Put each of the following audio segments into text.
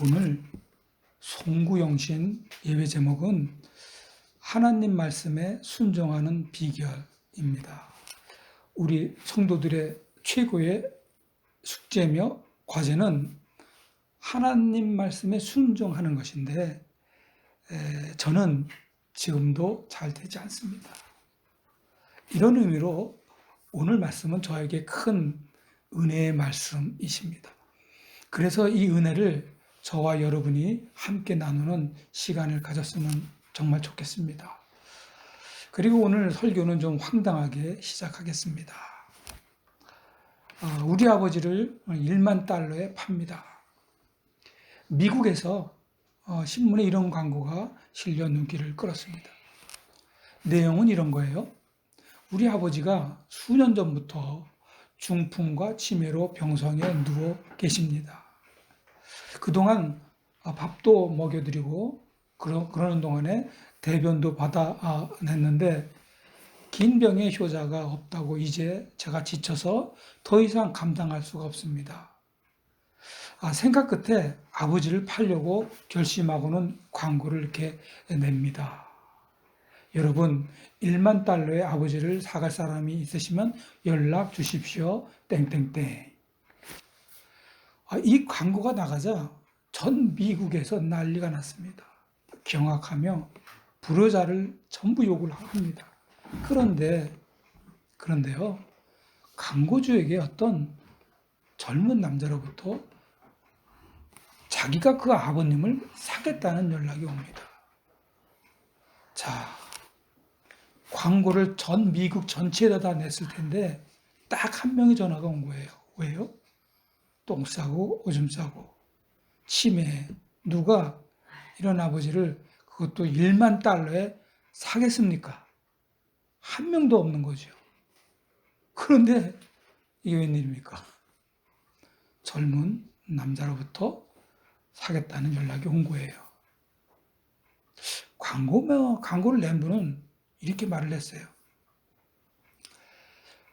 오늘 송구영신 예배 제목은 하나님 말씀에 순종하는 비결입니다. 우리 성도들의 최고의 숙제며 과제는 하나님 말씀에 순종하는 것인데 에, 저는 지금도 잘 되지 않습니다. 이런 의미로 오늘 말씀은 저에게 큰 은혜의 말씀이십니다. 그래서 이 은혜를 저와 여러분이 함께 나누는 시간을 가졌으면 정말 좋겠습니다. 그리고 오늘 설교는 좀 황당하게 시작하겠습니다. 아, 우리 아버지를 1만 달러에 팝니다. 미국에서 어, 신문에 이런 광고가 실려 눈길을 끌었습니다. 내용은 이런 거예요. 우리 아버지가 수년 전부터 중풍과 치매로 병성에 누워 계십니다. 그동안 아, 밥도 먹여드리고 그러, 그러는 동안에 대변도 받아냈는데 긴 병의 효자가 없다고 이제 제가 지쳐서 더 이상 감당할 수가 없습니다. 아, 생각 끝에 아버지를 팔려고 결심하고는 광고를 이렇게 냅니다. 여러분, 1만 달러의 아버지를 사갈 사람이 있으시면 연락 주십시오. 땡땡땡. 아, 이 광고가 나가자 전 미국에서 난리가 났습니다. 경악하며 불효자를 전부 욕을 합니다. 그런데, 그런데요, 광고주에게 어떤 젊은 남자로부터 자기가 그 아버님을 사겠다는 연락이 옵니다. 자, 광고를 전 미국 전체에다 다 냈을 텐데 딱 한 명이 전화가 온 거예요. 왜요? 똥 싸고 오줌 싸고 치매 누가 이런 아버지를 그것도 1만 달러에 사겠습니까? 한 명도 없는 거죠. 그런데 이게 웬일입니까? 젊은 남자로부터 사겠다는 연락이 온 거예요. 광고며 광고를 낸 분은 이렇게 말을 했어요.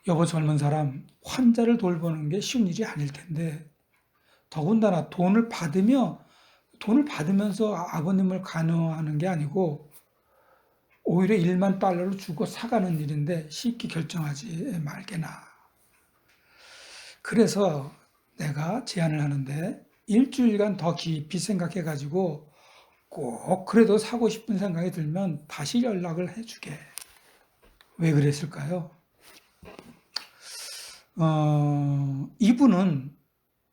여보 젊은 사람 환자를 돌보는 게 쉬운 일이 아닐 텐데 더군다나 돈을 받으며 돈을 받으면서 아버님을 간호하는 게 아니고 오히려 1만 달러를 주고 사가는 일인데 쉽게 결정하지 말게나. 그래서 내가 제안을 하는데 일주일간 더 깊이 생각해 가지고 꼭 그래도 사고 싶은 생각이 들면 다시 연락을 해주게. 왜 그랬을까요? 어, 이분은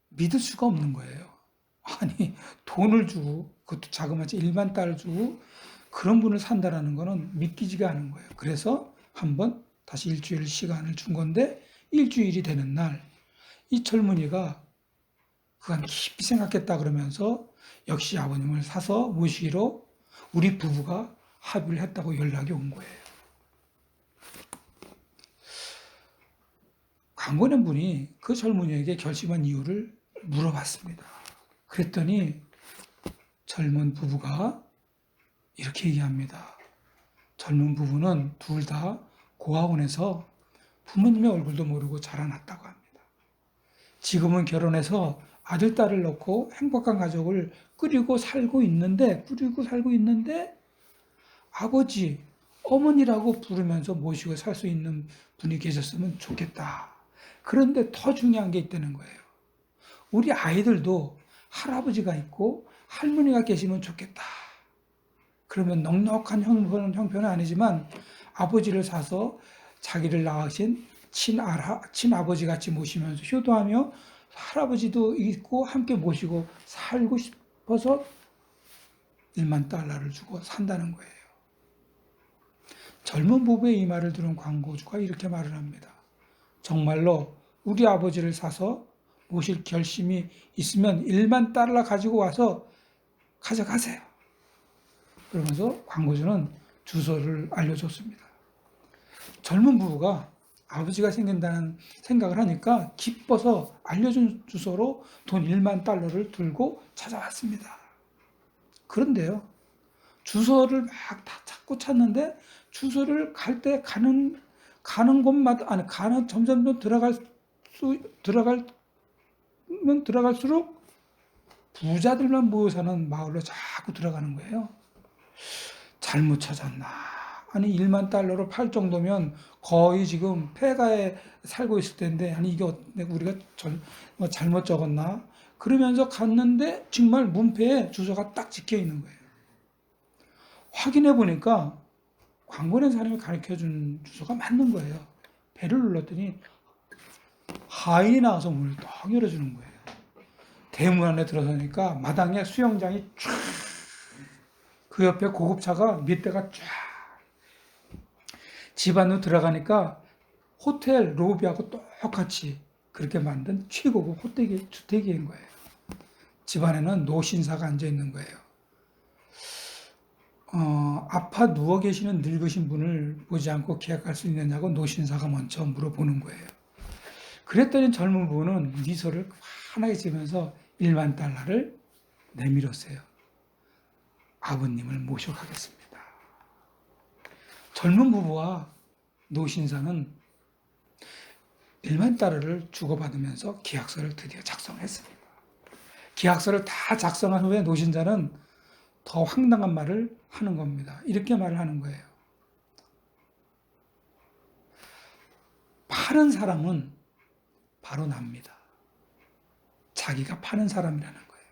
믿을 수가 없는 거예요. 아니, 돈을 주고, 그것도 자그마치 1만 달러 주고, 그런 분을 산다라는 거는 믿기지가 않은 거예요. 그래서 한번 다시 일주일 시간을 준 건데, 일주일이 되는 날, 이 젊은이가 그간 깊이 생각했다 그러면서 역시 아버님을 사서 모시기로 우리 부부가 합의를 했다고 연락이 온 거예요. 광고낸 분이 그 젊은이에게 결심한 이유를 물어봤습니다. 그랬더니 젊은 부부가 이렇게 얘기합니다. 젊은 부부는 둘 다 고아원에서 부모님의 얼굴도 모르고 자라났다고 합니다. 지금은 결혼해서 아들, 딸을 놓고 행복한 가족을 꾸리고 살고 있는데, 꾸리고 살고 있는데, 아버지, 어머니라고 부르면서 모시고 살 수 있는 분이 계셨으면 좋겠다. 그런데 더 중요한 게 있다는 거예요. 우리 아이들도 할아버지가 있고 할머니가 계시면 좋겠다. 그러면 넉넉한 형편은, 형편은 아니지만 아버지를 사서 자기를 낳으신 친아라, 친아버지 같이 모시면서 효도하며 할아버지도 있고 함께 모시고 살고 싶어서 1만 달러를 주고 산다는 거예요. 젊은 부부의 이 말을 들은 광고주가 이렇게 말을 합니다. 정말로 우리 아버지를 사서 모실 결심이 있으면 1만 달러 가지고 와서 가져가세요. 그러면서 광고주는 주소를 알려줬습니다. 젊은 부부가 아버지가 생긴다는 생각을 하니까 기뻐서 알려준 주소로 돈 1만 달러를 들고 찾아왔습니다. 그런데요, 주소를 막 다 찾고 찾는데 주소를 갈 때 가는 가는 곳마다 아니 가는 점점 더 들어갈 수 들어가면 들어갈수록 부자들만 모여 사는 마을로 자꾸 들어가는 거예요. 잘못 찾았나? 아니 1만 달러로 팔 정도면 거의 지금 폐가에 살고 있을 텐데 아니 이게 어- 우리가 절- 뭐 잘못 적었나? 그러면서 갔는데 정말 문패에 주소가 딱 찍혀 있는 거예요. 확인해 보니까 광고 낸 사람이 가르쳐 준 주소가 맞는 거예요. 배를 눌렀더니 하인이 나와서 문을 딱 열어주는 거예요. 대문 안에 들어서니까 마당에 수영장이 쫙, 그 옆에 고급차가 몇 대가 쫙, 집 안으로 들어가니까 호텔 로비하고 똑같이 그렇게 만든 최고급 호텔 주택인 거예요. 집 안에는 노신사가 앉아 있는 거예요. 어, 아파 누워 계시는 늙으신 분을 보지 않고 계약할 수 있느냐고 노신사가 먼저 물어보는 거예요. 그랬더니 젊은 분은 미소를 환하게 지면서 1만 달러를 내밀었어요. 아버님을 모셔가겠습니다. 젊은 부부와 노신사는 1만 달러를 주고받으면서 계약서를 드디어 작성했습니다. 계약서를 다 작성한 후에 노신자는 더 황당한 말을 하는 겁니다. 이렇게 말을 하는 거예요. 파는 사람은 바로 납니다. 자기가 파는 사람이라는 거예요.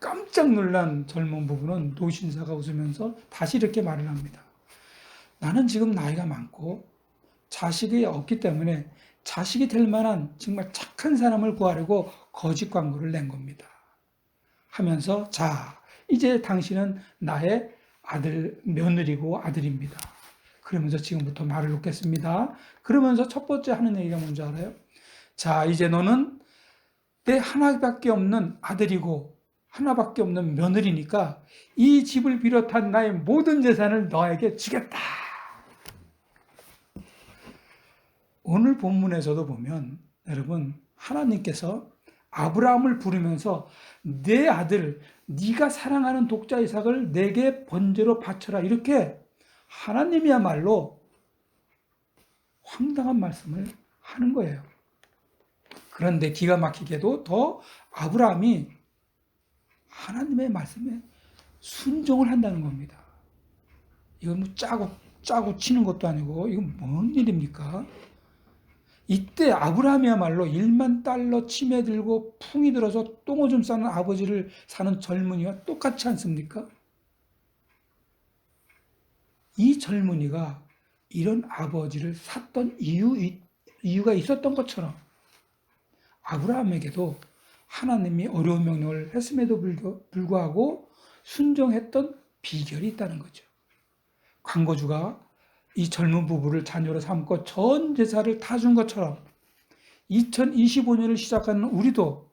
깜짝 놀란 젊은 부부는 노신사가 웃으면서 다시 이렇게 말을 합니다. 나는 지금 나이가 많고 자식이 없기 때문에 자식이 될 만한 정말 착한 사람을 구하려고 거짓 광고를 낸 겁니다. 하면서 자, 이제 당신은 나의 아들, 며느리고 아들입니다. 그러면서 지금부터 말을 놓겠습니다. 그러면서 첫 번째 하는 얘기가 뭔지 알아요? 자, 이제 너는 내 하나밖에 없는 아들이고 하나밖에 없는 며느리니까 이 집을 비롯한 나의 모든 재산을 너에게 주겠다. 오늘 본문에서도 보면 여러분 하나님께서 아브라함을 부르면서 내 아들 네가 사랑하는 독자 이삭을 내게 번제로 바쳐라 이렇게 하나님이야말로 황당한 말씀을 하는 거예요. 그런데 기가 막히게도 더 아브라함이 하나님의 말씀에 순종을 한다는 겁니다. 이건 뭐 짜고 짜고 치는 것도 아니고 이건 뭔 일입니까? 이때 아브라함이야말로 1만 달러 치매 들고 풍이 들어서 똥오줌 싸는 아버지를 사는 젊은이와 똑같지 않습니까? 이 젊은이가 이런 아버지를 샀던 이유, 이유가 있었던 것처럼 아브라함에게도 하나님이 어려운 명령을 했음에도 불구하고 순종했던 비결이 있다는 거죠. 광고주가 이 젊은 부부를 자녀로 삼고 전 재산을 다준 것처럼 2025년을 시작하는 우리도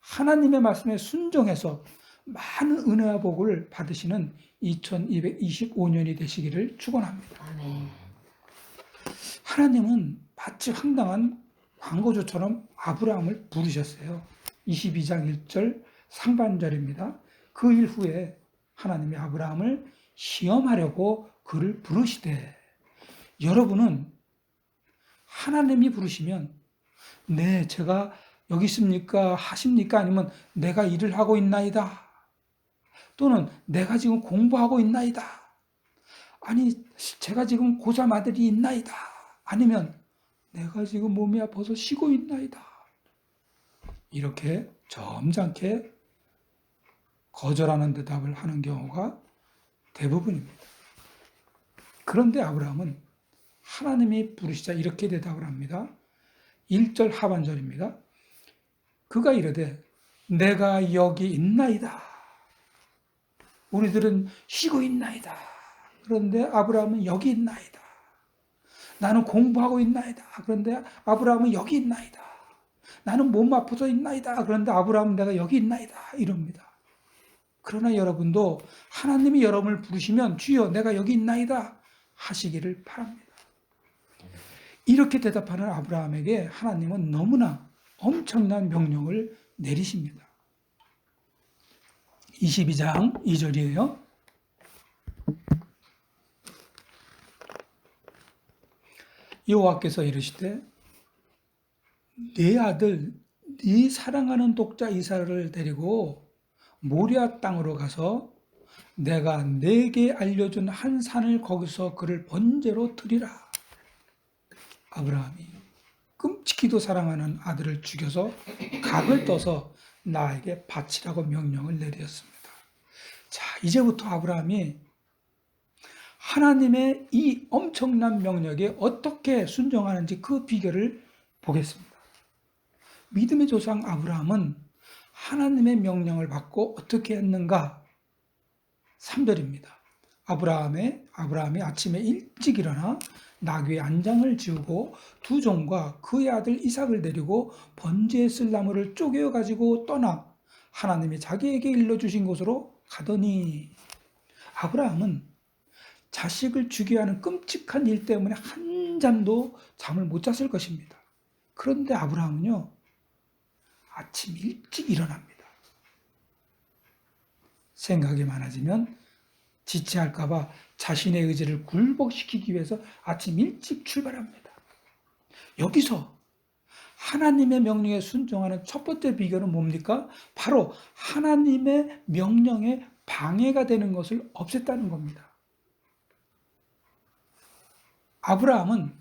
하나님의 말씀에 순종해서 많은 은혜와 복을 받으시는 2225년이 되시기를 축원합니다. 하나님은 마치 황당한 광고주처럼 아브라함을 부르셨어요. 22장 1절 상반절입니다. 그 일 후에 하나님이 아브라함을 시험하려고 그를 부르시되 여러분은 하나님이 부르시면 네 제가 여기 있습니까? 하십니까? 아니면 내가 일을 하고 있나이다. 또는 내가 지금 공부하고 있나이다. 아니 제가 지금 고3 아들이 있나이다. 아니면 내가 지금 몸이 아파서 쉬고 있나이다. 이렇게 점잖게 거절하는 대답을 하는 경우가 대부분입니다. 그런데 아브라함은 하나님이 부르시자 이렇게 대답을 합니다. 1절 하반절입니다. 그가 이르되 내가 여기 있나이다. 우리들은 쉬고 있나이다. 그런데 아브라함은 여기 있나이다. 나는 공부하고 있나이다. 그런데 아브라함은 여기 있나이다. 나는 몸 아파서 있나이다. 그런데 아브라함은 내가 여기 있나이다. 이럽니다. 그러나 여러분도 하나님이 여러분을 부르시면 주여 내가 여기 있나이다 하시기를 바랍니다. 이렇게 대답하는 아브라함에게 하나님은 너무나 엄청난 명령을 내리십니다. 22장 2절이에요. 여호와께서 이르시되 네 아들 네 사랑하는 독자 이삭을 데리고 모리아 땅으로 가서 내가 내게 알려준 한 산을 거기서 그를 번제로 드리라. 아브라함이 끔찍히도 사랑하는 아들을 죽여서 각을 떠서 나에게 바치라고 명령을 내렸습니다. 자, 이제부터 아브라함이 하나님의 이 엄청난 명령에 어떻게 순종하는지 그 비결을 보겠습니다. 믿음의 조상 아브라함은 하나님의 명령을 받고 어떻게 했는가? 3절입니다. 아브라함의 아브라함이 아침에 일찍 일어나 나귀의 안장을 지우고 두 종과 그의 아들 이삭을 데리고 번제에 쓸 나무를 쪼개어 가지고 떠나 하나님이 자기에게 일러 주신 곳으로 가더니 아브라함은 자식을 죽여야 하는 끔찍한 일 때문에 한 잠도 잠을 못 잤을 것입니다. 그런데 아브라함은요, 아침 일찍 일어납니다. 생각이 많아지면 지체할까봐 자신의 의지를 굴복시키기 위해서 아침 일찍 출발합니다. 여기서 하나님의 명령에 순종하는 첫 번째 비결은 뭡니까? 바로 하나님의 명령에 방해가 되는 것을 없앴다는 겁니다. 아브라함은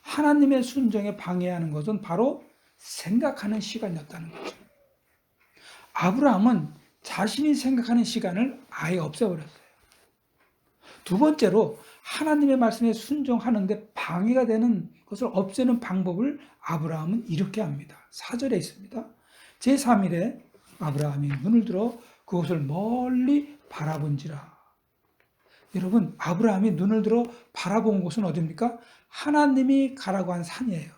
하나님의 순종에 방해하는 것은 바로 생각하는 시간이었다는 거죠. 아브라함은 자신이 생각하는 시간을 아예 없애버렸어요. 두 번째로 하나님의 말씀에 순종하는데 방해가 되는 것을 없애는 방법을 아브라함은 이렇게 합니다. 4절에 있습니다. 제3일에 아브라함이 눈을 들어 그것을 멀리 바라본지라. 여러분, 아브라함이 눈을 들어 바라본 곳은 어디입니까? 하나님이 가라고 한 산이에요.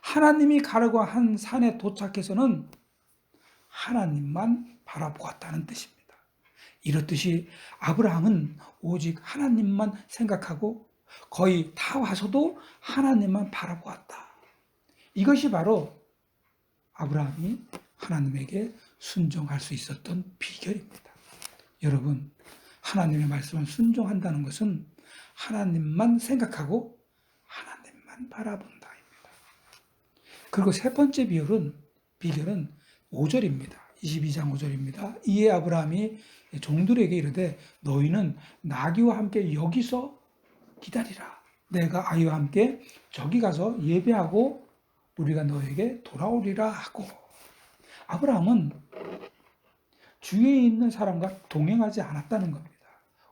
하나님이 가라고 한 산에 도착해서는 하나님만 바라보았다는 뜻입니다. 이렇듯이 아브라함은 오직 하나님만 생각하고 거의 다 와서도 하나님만 바라보았다. 이것이 바로 아브라함이 하나님에게 순종할 수 있었던 비결입니다. 여러분, 하나님의 말씀을 순종한다는 것은 하나님만 생각하고 하나님만 바라본다입니다. 그리고 세 번째 비결은 비결은 5절입니다. 22장 5절입니다. 이에 아브라함이 종들에게 이르되 너희는 나귀와 함께 여기서 기다리라. 내가 아이와 함께 저기 가서 예배하고 우리가 너에게 돌아오리라 하고 아브라함은 주위에 있는 사람과 동행하지 않았다는 겁니다.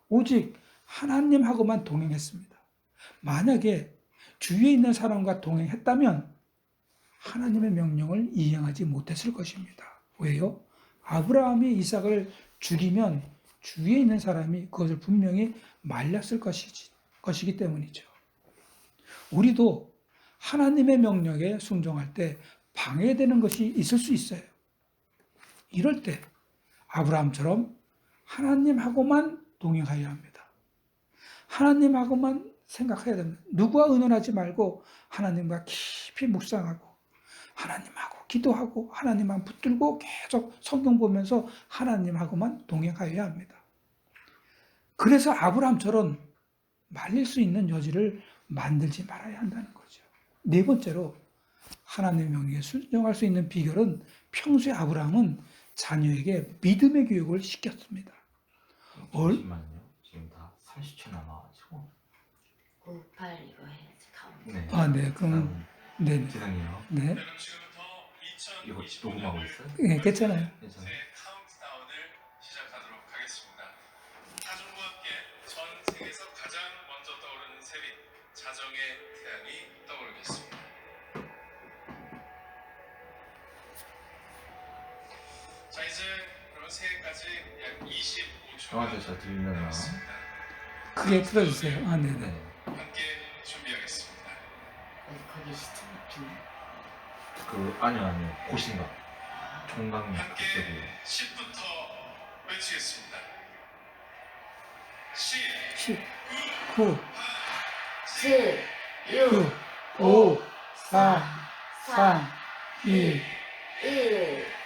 오직 하나님하고만 동행했습니다. 만약에 주위에 있는 사람과 동행했다면 하나님의 명령을 이행하지 못했을 것입니다. 왜요? 아브라함이 이삭을 죽이면 주위에 있는 사람이 그것을 분명히 말렸을 것이지, 것이기 때문이죠. 우리도 하나님의 명령에 순종할 때 방해되는 것이 있을 수 있어요. 이럴 때 아브라함처럼 하나님하고만 동행하여야 합니다. 하나님하고만 생각해야 됩니다. 누구와 의논하지 말고 하나님과 깊이 묵상하고 하나님하고 기도하고 하나님만 붙들고 계속 성경 보면서 하나님하고만 동행하여야 합니다. 그래서 아브라함처럼 말릴 수 있는 여지를 만들지 말아야 한다는 거죠. 네 번째로 하나님의 명령에 순종할 수 있는 비결은 평소에 아브라함은 자녀에게 믿음의 교육을 시켰습니다. 얼- 잠시만요. 지금 다 30초 남아가지고. 5, 8 이거 해야지 가운데. 네. 아, 네. 그럼 네, 네. 죄송해요. 네. 이거 2022년 녹음하고 있어요? 네, 괜찮아요. 괜찮아요. 새 카운트다운을 시작하도록 하겠습니다. 타종과 함께 전 세계에서 가장 먼저 떠오르는 세빛 자정의 태양이 떠오르겠습니다. 자 이제 그러면 새해까지 약 25초 저한테 저 들리려나? 크게 틀어주세요. 아, 네, 네. 네. 함께 아니요 아니요 고신가 총각 함께 그쪽이 10부터 외치겠습니다. 10 10, 9, 7, 6, 9, 5, 4, 3, 2, 1.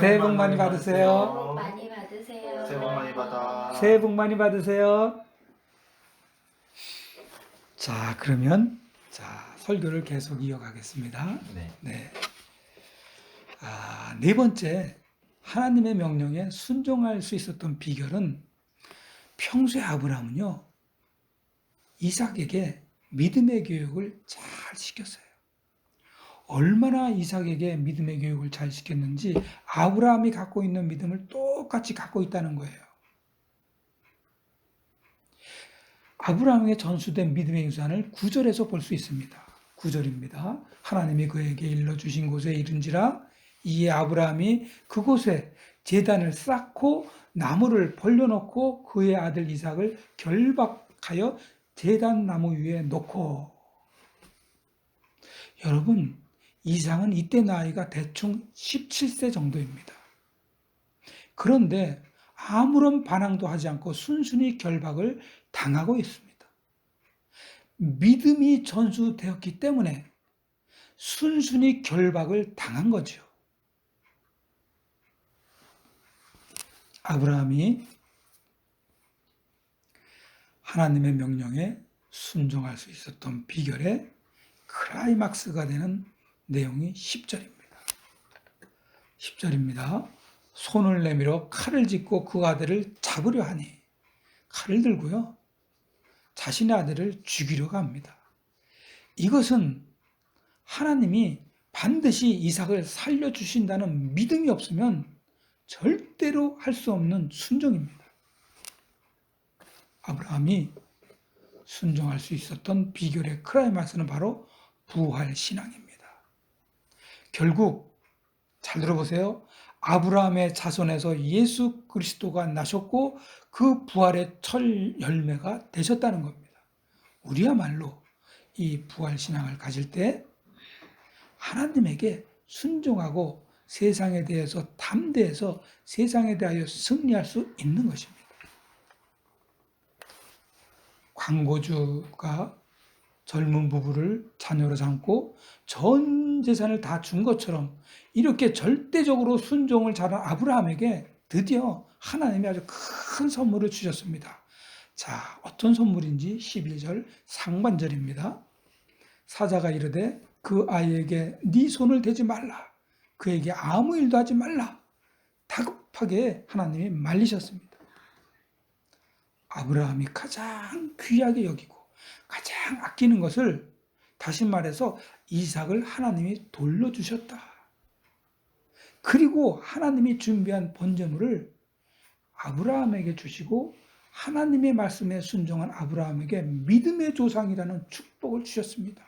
새해 복 많이 복 받으세요. 많이 받으세요. 새해 복 많이 많이 받아. 새해 복 많이 받으세요. 자, 그러면 자, 설교를 계속 이어가겠습니다. 네. 네. 아, 네 번째 하나님의 명령에 순종할 수 있었던 비결은 평소에 아브라함은요. 이삭에게 믿음의 교육을 잘 시켰어요. 얼마나 이삭에게 믿음의 교육을 잘 시켰는지 아브라함이 갖고 있는 믿음을 똑같이 갖고 있다는 거예요. 아브라함에게 전수된 믿음의 유산을 구절에서 볼 수 있습니다. 구절입니다. 하나님이 그에게 일러 주신 곳에 이른지라 이에 아브라함이 그곳에 제단을 쌓고 나무를 벌려놓고 그의 아들 이삭을 결박하여 제단 나무 위에 놓고 여러분 이삭은 이때 나이가 대충 17세 정도입니다. 그런데 아무런 반항도 하지 않고 순순히 결박을 당하고 있습니다. 믿음이 전수되었기 때문에 순순히 결박을 당한 거죠. 아브라함이 하나님의 명령에 순종할 수 있었던 비결의 크라이막스가 되는 내용이 10절입니다. 10절입니다. 손을 내밀어 칼을 짚고 그 아들을 잡으려 하니 칼을 들고요. 자신의 아들을 죽이려고 합니다. 이것은 하나님이 반드시 이삭을 살려주신다는 믿음이 없으면 절대로 할 수 없는 순종입니다. 아브라함이 순종할 수 있었던 비결의 크라이마스는 바로 부활 신앙입니다. 결국 잘 들어보세요. 아브라함의 자손에서 예수 그리스도가 나셨고 그 부활의 철 열매가 되셨다는 겁니다. 우리야말로 이 부활 신앙을 가질 때 하나님에게 순종하고 세상에 대해서 담대해서 세상에 대하여 승리할 수 있는 것입니다. 광고주가 젊은 부부를 자녀로 삼고 전 재산을 다 준 것처럼 이렇게 절대적으로 순종을 잘한 아브라함에게 드디어 하나님이 아주 큰 선물을 주셨습니다. 자, 어떤 선물인지 11절 상반절입니다. 사자가 이르되 그 아이에게 네 손을 대지 말라. 그에게 아무 일도 하지 말라. 다급하게 하나님이 말리셨습니다. 아브라함이 가장 귀하게 여기고 가장 아끼는 것을 다시 말해서 이삭을 하나님이 돌려주셨다. 그리고 하나님이 준비한 번제물을 아브라함에게 주시고 하나님의 말씀에 순종한 아브라함에게 믿음의 조상이라는 축복을 주셨습니다.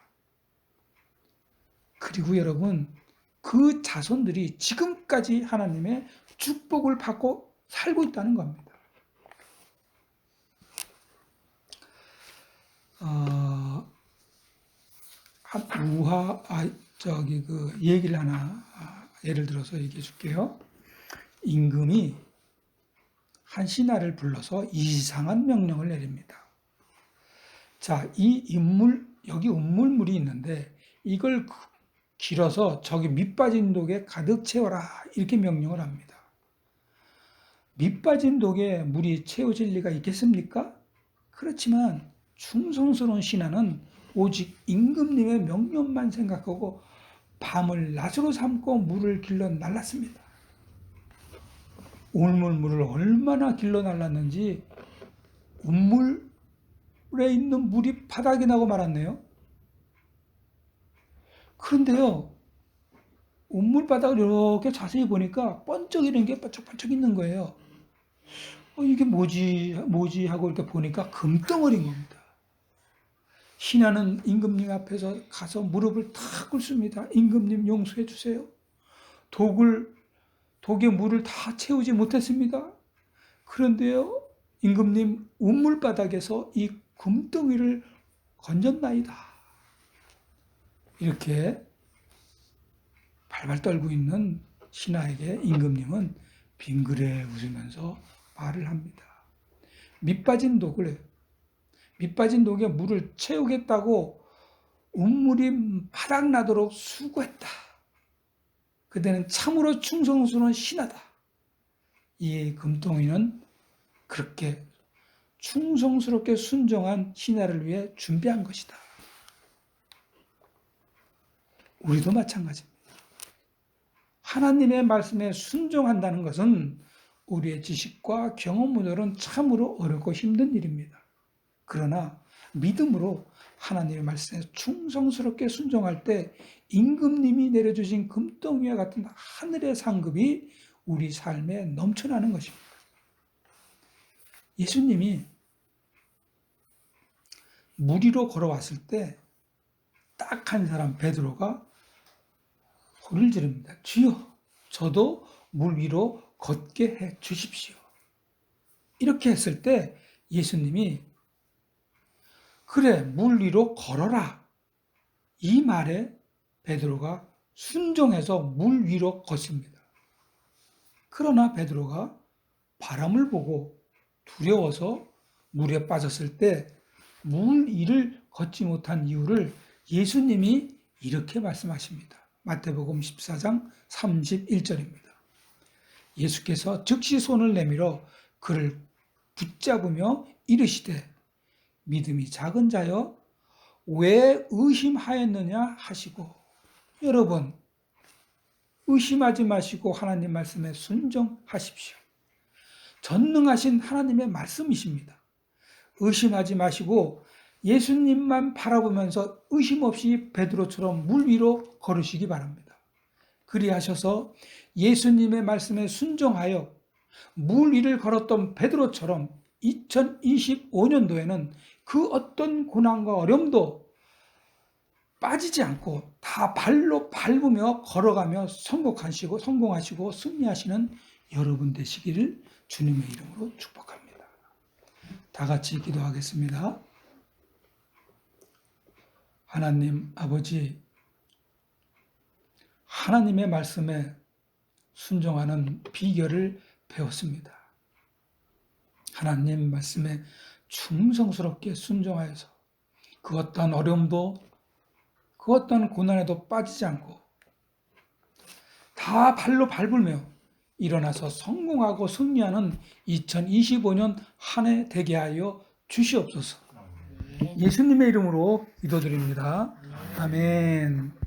그리고 여러분, 그 자손들이 지금까지 하나님의 축복을 받고 살고 있다는 겁니다. 어, 한 우화, 아, 저기 그 얘기를 하나 아, 예를 들어서 얘기해 줄게요. 임금이 한 신하를 불러서 이상한 명령을 내립니다. 자, 이 인물, 여기 운물물이 있는데 이걸 그- 길어서 저기 밑빠진 독에 가득 채워라. 이렇게 명령을 합니다. 밑빠진 독에 물이 채워질 리가 있겠습니까? 그렇지만 충성스러운 신하는 오직 임금님의 명령만 생각하고 밤을 낮으로 삼고 물을 길러 날랐습니다. 울물 물을 얼마나 길러 날랐는지 운물에 있는 물이 바닥이 나고 말았네요. 그런데요, 운물 바닥을 이렇게 자세히 보니까 번쩍이는 게 번쩍번쩍 있는 거예요. 어, 이게 뭐지, 뭐지 하고 이렇게 보니까 금덩어리인 겁니다. 신하는 임금님 앞에서 가서 무릎을 탁 꿇습니다. 임금님 용서해 주세요. 독을 독에 물을 다 채우지 못했습니다. 그런데요, 임금님 운물 바닥에서 이 금덩이를 건졌나이다. 이렇게 발발 떨고 있는 신하에게 임금님은 빙그레 웃으면서 말을 합니다. 밑빠진 독을 밑빠진 독에 물을 채우겠다고 운물이 바닥나도록 수고했다. 그대는 참으로 충성스러운 신하다. 이 금덩이는 그렇게 충성스럽게 순종한 신하를 위해 준비한 것이다. 우리도 마찬가지입니다. 하나님의 말씀에 순종한다는 것은 우리의 지식과 경험으로는 참으로 어렵고 힘든 일입니다. 그러나 믿음으로 하나님의 말씀에 충성스럽게 순종할 때 임금님이 내려주신 금덩이와 같은 하늘의 상급이 우리 삶에 넘쳐나는 것입니다. 예수님이 물 위로 걸어왔을 때 딱 한 사람 베드로가 소리를 지릅니다. 주여, 저도 물 위로 걷게 해 주십시오. 이렇게 했을 때 예수님이 그래 물 위로 걸어라 이 말에 베드로가 순종해서 물 위로 걷습니다. 그러나 베드로가 바람을 보고 두려워서 물에 빠졌을 때 물 위를 걷지 못한 이유를 예수님이 이렇게 말씀하십니다. 마태복음 14장 31절입니다. 예수께서 즉시 손을 내밀어 그를 붙잡으며 이르시되 믿음이 작은 자여 왜 의심하였느냐 하시고 여러분 의심하지 마시고 하나님 말씀에 순종하십시오. 전능하신 하나님의 말씀이십니다. 의심하지 마시고 예수님만 바라보면서 의심 없이 베드로처럼 물 위로 걸으시기 바랍니다. 그리하셔서 예수님의 말씀에 순종하여 물 위를 걸었던 베드로처럼 2025년도에는 그 어떤 고난과 어려움도 빠지지 않고 다 발로 밟으며 걸어가며 성공하시고 성공하시고 승리하시는 여러분 되시기를 주님의 이름으로 축복합니다. 다 같이 기도하겠습니다. 하나님 아버지 하나님의 말씀에 순종하는 비결을 배웠습니다. 하나님 말씀에 충성스럽게 순종하여서 그 어떤 어려움도 그 어떤 고난에도 빠지지 않고 다 발로 밟으며 일어나서 성공하고 승리하는 2025년 한 해 되게 하여 주시옵소서. 예수님의 이름으로 기도드립니다. 아멘.